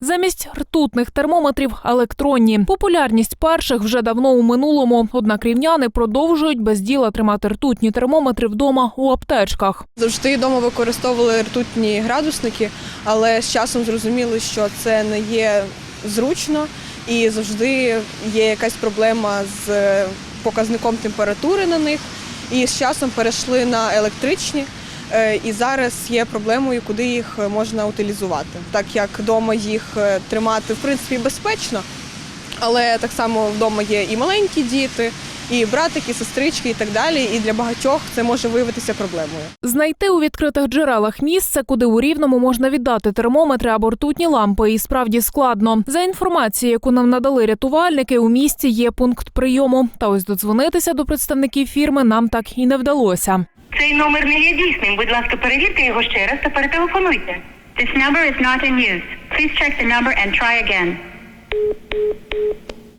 Замість ртутних термометрів електронні. Популярність перших вже давно у минулому. Однак рівняни продовжують без діла тримати ртутні термометри вдома у аптечках. Завжди вдома використовували ртутні градусники, але з часом зрозуміли, що це не є зручно і завжди є якась проблема з показником температури на них. І з часом перейшли на електричні. Е, І зараз є проблемою, куди їх можна утилізувати, так як вдома їх е, тримати в принципі безпечно, але так само вдома є і маленькі діти, і братики, сестрички, і так далі. І для багатьох це може виявитися проблемою. Знайти у відкритих джерелах місце, куди у рівному можна віддати термометри або ртутні лампи, і справді складно. За інформацією, яку нам надали рятувальники, у місті є пункт прийому. Та ось додзвонитися до представників фірми нам так і не вдалося. Цей номер не є дійсним. Будь ласка, перевірте його ще раз та перетелефонуйте. This number is not in use. Please check the number and try again.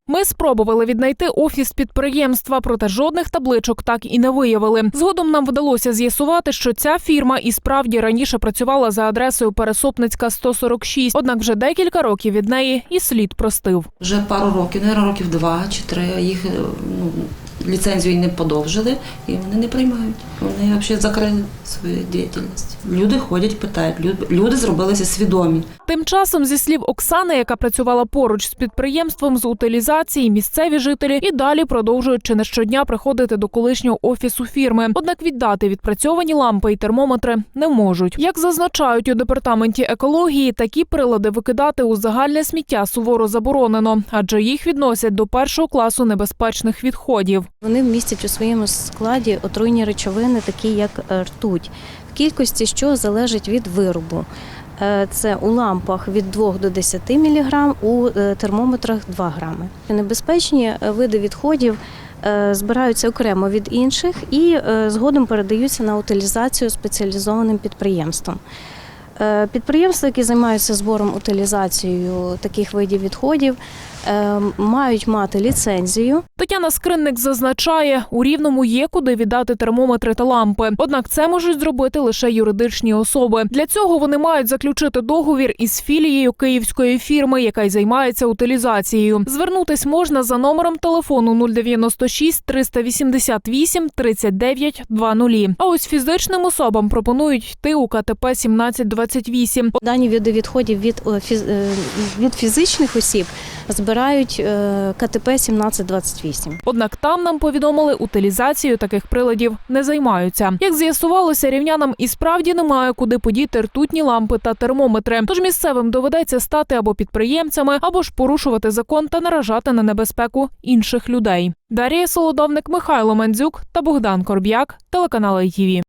Ми спробували віднайти офіс підприємства, проте жодних табличок так і не виявили. Згодом нам вдалося з'ясувати, що ця фірма і справді раніше працювала за адресою Пересопницька 146, однак вже декілька років від неї і слід простив. Вже пару років, не років два чи три, їх е, ну, ліцензію не подовжили і вони не приймають. Вони взагалі закрили свою діяльність. Люди ходять, питають, люди, зробилися свідомі. Тим часом, зі слів Оксани, яка працювала поруч з підприємством з утилізації, місцеві жителі і далі продовжують чи не щодня приходити до колишнього офісу фірми. Однак віддати відпрацьовані лампи і термометри не можуть. Як зазначають у департаменті екології, такі прилади викидати у загальне сміття суворо заборонено, адже їх відносять до першого класу небезпечних відходів. Вони містять у своєму складі отруйні речовини, такі як е, ртуть, в кількості що залежить від виробу. Е, Це у лампах від 2 до 10 мг, у е, термометрах 2 грами. Небезпечні види відходів збираються окремо від інших і згодом передаються на утилізацію спеціалізованим підприємствам. Е, Підприємства, які займаються збором утилізацією таких видів відходів, е, мають мати ліцензію Тетяна Скринник зазначає, у рівному є куди віддати термометри та лампи. Однак це можуть зробити лише юридичні особи. Для цього вони мають заключити договір із філією київської фірми, яка й займається утилізацією. Звернутись можна за номером телефону 096 388 39 20. А ось фізичним особам пропонують йти у КТП 1728. Дані види відходів від, е, е, від фізичних осіб збирають е, КТП 1728. Однак там нам повідомили, утилізацією таких приладів не займаються. Як з'ясувалося, рівнянам і справді немає куди подіти ртутні лампи та термометри. Тож місцевим доведеться стати або підприємцями, або ж порушувати закон та наражати на небезпеку інших людей. Дарія Солодовник, Михайло Мандзюк та Богдан Корб'як, телеканал ITV.